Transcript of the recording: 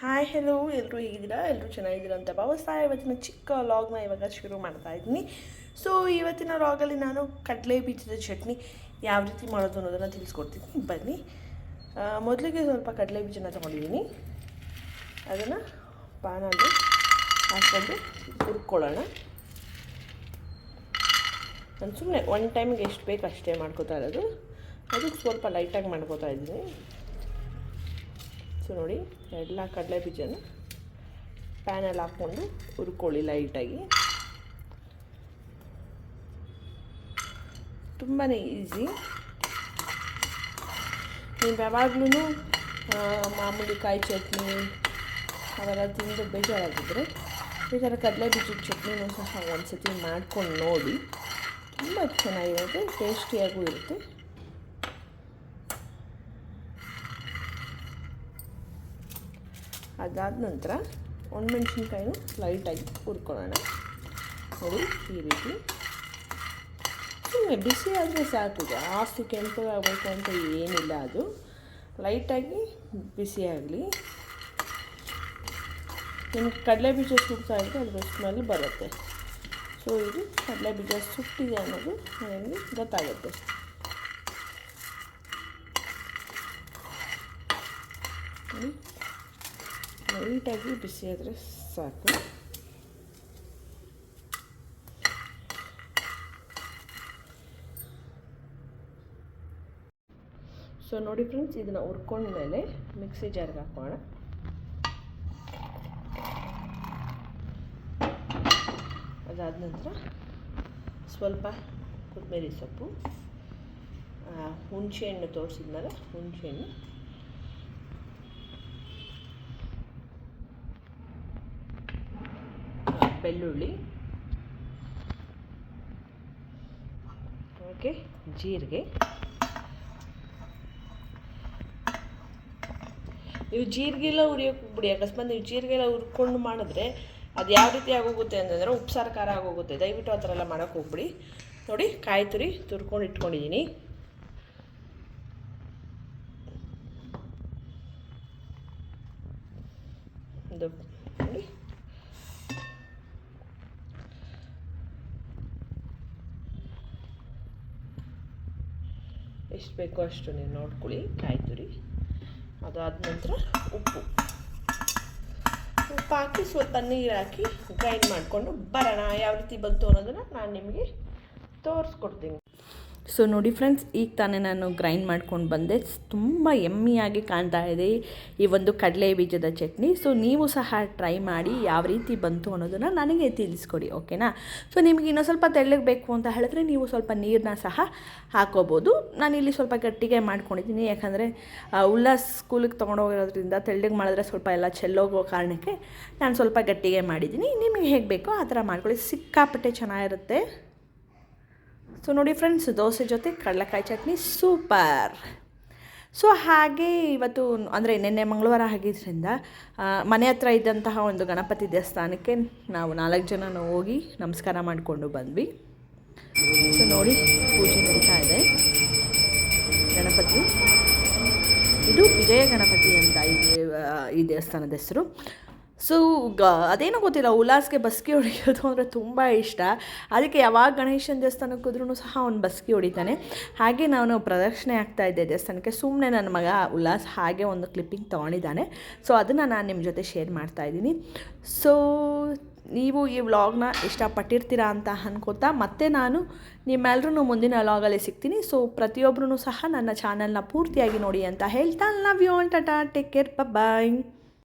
Hi hello ಎಲ್ಲರೂ ಹೇಗಿದ್ದೀರಾ? ಎಲ್ಲರೂ ಚೆನ್ನಾಗಿದ್ದೀರಾ ಅಂತ ಭಾವಿಸ್ತಾ ಇವತ್ತಿನ ಚಿಕ್ಕ ಲಾಗ್ನ ಇವಾಗ ಶುರು ಮಾಡ್ತಾ ಇದ್ದೀನಿ. ಸೊ ಇವತ್ತಿನ ಲಾಗಲ್ಲಿ ನಾನು ಕಡಲೆ ಬೀಜದ ಚಟ್ನಿ ಯಾವ ರೀತಿ ಮಾಡೋದು ಅನ್ನೋದನ್ನು ತಿಳಿಸ್ಕೊಡ್ತೀನಿ. ಬನ್ನಿ. ಮೊದಲಿಗೆ ಸ್ವಲ್ಪ ಕಡಲೆ ಬೀಜನ ತೊಗೊಂಡಿದ್ದೀನಿ. ಅದನ್ನು ಪಾನಲ್ಲಿ ಹಾಕ್ಕೊಂಡು ಹುರ್ಕೊಳ್ಳೋಣ. ನಾನು ಸುಮ್ಮನೆ ಒನ್ ಟೈಮ್ಗೆ ಎಷ್ಟು ಬೇಕು ಅಷ್ಟೇ ಮಾಡ್ಕೋತಾ ಇರೋದು. ಅದಕ್ಕೆ ಸ್ವಲ್ಪ ಲೈಟಾಗಿ ಮಾಡ್ಕೋತಾ ಇದ್ದೀನಿ. ಸೊ ನೋಡಿ. ಎಲ್ಲ ಕಡಲೆ ಬೀಜನ ಪ್ಯಾನಲ್ಲಿ ಹಾಕ್ಕೊಂಡು ಹುರ್ಕೊಳ್ಳಿ ಲೈಟಾಗಿ. ತುಂಬಾ ಈಸಿ. ನೀವು ಯಾವಾಗ್ಲೂ ಮಾಮೂಲಿ ಕಾಯಿ ಚಟ್ನಿ ಅವೆಲ್ಲ ತಿಂದು ಬೇಜಾರಾಗಿದ್ದರೆ ಈ ಥರ ಕಡಲೆ ಬೀಜದ ಚಟ್ನಿನೂ ಸಹ ಒಂದು ಸತಿ ಮಾಡ್ಕೊಂಡು ನೋಡಿ. ತುಂಬ ಚೆನ್ನಾಗಿರುತ್ತೆ, ಟೇಸ್ಟಿಯಾಗೂ ಇರುತ್ತೆ. ಅದಾದ ನಂತರ ಒಣಮೆಣ್ಸಿನ್ಕಾಯಿನೂ ಲೈಟಾಗಿ ಹುರ್ಕೊಳ್ಳೋಣ. ನೋಡಿ, ಈ ರೀತಿ. ಸುಮ್ಮನೆ ಬಿಸಿ ಆದರೆ ಸಾಕು, ಜಾಸ್ತಿ ಕೆಂಪು ಆಗಬೇಕು ಅಂತ ಏನಿಲ್ಲ ಅದು. ಲೈಟಾಗಿ ಬಿಸಿ ಆಗಲಿ. ನಿಮ್ಗೆ ಕಡಲೆ ಬೀಜ ಸುಡ್ತಾ ಇದ್ದರೆ ಅದ್ರ ಸ್ಮೆಲ್ ಬರುತ್ತೆ. ಸೊ ಇದು ಕಡಲೆ ಬೀಜ ಸುಟ್ಟಿದೆ ಅನ್ನೋದು ನನಗೆ ಗೊತ್ತಾಗುತ್ತೆ. ಲೈಟಾಗಿ ಬಿಸಿ ಆದರೆ ಸಾಕು ಸೊ ನೋಡಿ ಫ್ರೆಂಡ್ಸ್ ಇದನ್ನು ಹುರ್ಕೊಂಡ್ಮೇಲೆ ಮಿಕ್ಸಿ ಜಾರ್ಗೆ ಹಾಕೋಣ. ಅದಾದ ನಂತರ ಸ್ವಲ್ಪ ಕೊತ್ತಂಬರಿ ಸೊಪ್ಪು ಹುಣಸೆಹಣ್ಣು ಹುಣಸೆ ಹುಣಸೆಹಣ್ಣು ಬೆಳ್ಳುಳ್ಳಿ. ಓಕೆ ಜೀರಿಗೆ. ನೀವು ಜೀರಿಗೆ ಎಲ್ಲ ಉರಿಯೋಕೆ ಬಿಡಿ ಅಕಸ್ಮಾತ್ ನೀವು ಜೀರಿಗೆ ಎಲ್ಲ ಹುರ್ಕೊಂಡು ಮಾಡಿದ್ರೆ ಅದು ಯಾವ ರೀತಿ ಆಗೋಗುತ್ತೆ ಅಂತಂದರೆ ಉಪ್ಸಾರು ಖಾರ ಆಗೋಗುತ್ತೆ. ದಯವಿಟ್ಟು ಆ ಥರ ಎಲ್ಲ ಮಾಡೋಕೆ ಹೋಗ್ಬಿಡಿ. ನೋಡಿ, ಕಾಯಿ ತುರಿ ತುರ್ಕೊಂಡು ಇಟ್ಕೊಂಡಿದ್ದೀನಿ. ನೋಡಿ. ಎಷ್ಟು ಬೇಕೋ ಅಷ್ಟು ನೀವು ನೋಡ್ಕೊಳ್ಳಿ. ಕಾಯಿ ಅದಾದ ನಂತರ ಉಪ್ಪು. ಉಪ್ಪು ಹಾಕಿ ಸ್ವಲ್ಪ ನೀರು ಹಾಕಿ ಗ್ರೈಂಡ್ ಮಾಡಿಕೊಂಡು ಬರೋಣ. ಯಾವ ರೀತಿ ಬಂತು ಅನ್ನೋದನ್ನು ನಾನು ನಿಮಗೆ ತೋರಿಸ್ಕೊಡ್ತೀನಿ. ಸೊ ನೋಡಿ ಫ್ರೆಂಡ್ಸ್ ಈಗ ತಾನೇ ನಾನು ಗ್ರೈಂಡ್ ಮಾಡ್ಕೊಂಡು ಬಂದೆ. ತುಂಬ ಎಮ್ಮಿಯಾಗಿ ಕಾಣ್ತಾ ಇದೆ ಈ ಒಂದು ಕಡಲೆ ಬೀಜದ ಚಟ್ನಿ. ಸೊ ನೀವು ಸಹ ಟ್ರೈ ಮಾಡಿ ಯಾವ ರೀತಿ ಬಂತು ಅನ್ನೋದನ್ನು ನನಗೆ ತಿಳಿಸ್ಕೊಡಿ ಓಕೆನಾ ಸೊ ನಿಮಗೆ ಇನ್ನೂ ಸ್ವಲ್ಪ ತೆಳ್ಳಗೆ ಬೇಕು ಅಂತ ಹೇಳಿದ್ರೆ ನೀವು ಸ್ವಲ್ಪ ನೀರನ್ನ ಸಹ ಹಾಕೋಬೋದು. ನಾನಿಲ್ಲಿ ಸ್ವಲ್ಪ ಗಟ್ಟಿಗೆ ಮಾಡ್ಕೊಂಡಿದ್ದೀನಿ. ಯಾಕಂದರೆ ಉಲ್ಲಾಸ್ ಸ್ಕೂಲಿಗೆ ತೊಗೊಂಡೋಗಿರೋದ್ರಿಂದ ತೆಳ್ಳಗೆ ಮಾಡಿದ್ರೆ ಸ್ವಲ್ಪ ಎಲ್ಲ ಚೆಲ್ಲೋಗೋ ಕಾರಣಕ್ಕೆ ನಾನು ಸ್ವಲ್ಪ ಗಟ್ಟಿಗೆ ಮಾಡಿದ್ದೀನಿ. ನಿಮಗೆ ಹೇಗೆ ಬೇಕೋ ಆ ಥರ ಮಾಡ್ಕೊಳ್ಳಿ. ಸಿಕ್ಕಾಪಟ್ಟೆ ಚೆನ್ನಾಗಿರುತ್ತೆ. ಸೊ ನೋಡಿ ಫ್ರೆಂಡ್ಸ್ ದೋಸೆ ಜೊತೆ ಕಡಲೆಕಾಯಿ ಚಟ್ನಿ ಸೂಪರ್ ಸೊ ಹಾಗೆ ಇವತ್ತು ಅಂದರೆ ನಿನ್ನೆ ಮಂಗಳವಾರ ಆಗಿದ್ದರಿಂದ ಮನೆ ಹತ್ರ ಇದ್ದಂತಹ ಒಂದು ಗಣಪತಿ ದೇವಸ್ಥಾನಕ್ಕೆ ನಾವು ನಾಲ್ಕು ಜನ ಹೋಗಿ ನಮಸ್ಕಾರ ಮಾಡಿಕೊಂಡು ಬಂದ್ವಿ. ಸೊ ನೋಡಿ ಪೂಜೆ ನಡೀತಾ ಇದೆ. ಗಣಪತಿ. ಇದು ವಿಜಯ ಗಣಪತಿ ಅಂತ ಈ ದೇವ- ಈ ದೇವಸ್ಥಾನದ ಹೆಸರು. ಸೊ ಗ, ಅದೇನೋ ಗೊತ್ತಿಲ್ಲ, ಉಲ್ಲಾಸ್ಗೆ ಬಸ್ಕಿ ಹೊಡೆಯೋದು ಅಂದರೆ ತುಂಬ ಇಷ್ಟ. ಅದಕ್ಕೆ ಯಾವಾಗ ಗಣೇಶನ ದೇವಸ್ಥಾನಕ್ಕೆ ಹೋದ್ರೂ ಸಹ ಅವ್ನು ಬಸ್ಕಿ ಹೊಡಿತಾನೆ. ಹಾಗೆ ನಾನು ಪ್ರದಕ್ಷಿಣೆ ಆಗ್ತಾ ಇದ್ದೆ ದೇವಸ್ಥಾನಕ್ಕೆ. ಸುಮ್ಮನೆ ನನ್ನ ಮಗ ಉಲ್ಲಾಸ್ ಹಾಗೆ ಒಂದು ಕ್ಲಿಪ್ಪಿಂಗ್ ತೊಗೊಂಡಿದ್ದಾನೆ. ಸೊ ಅದನ್ನು ನಾನು ನಿಮ್ಮ ಜೊತೆ ಶೇರ್ ಮಾಡ್ತಾ ಇದ್ದೀನಿ. ಸೊ ನೀವು ಈ ವ್ಲಾಗ್ನ ಇಷ್ಟಪಟ್ಟಿರ್ತೀರಾ ಅಂತ ಅನ್ಕೋತಾ ಮತ್ತೆ ನಾನು ನಿಮ್ಮೆಲ್ಲರೂ ಮುಂದಿನ ವ್ಲಾಗಲ್ಲಿ ಸಿಗ್ತೀನಿ. ಸೊ ಪ್ರತಿಯೊಬ್ಬರೂ ಸಹ ನನ್ನ ಚಾನಲ್ನ ಪೂರ್ತಿಯಾಗಿ ನೋಡಿ ಅಂತ ಹೇಳ್ತಾ. Love you all tata take care bye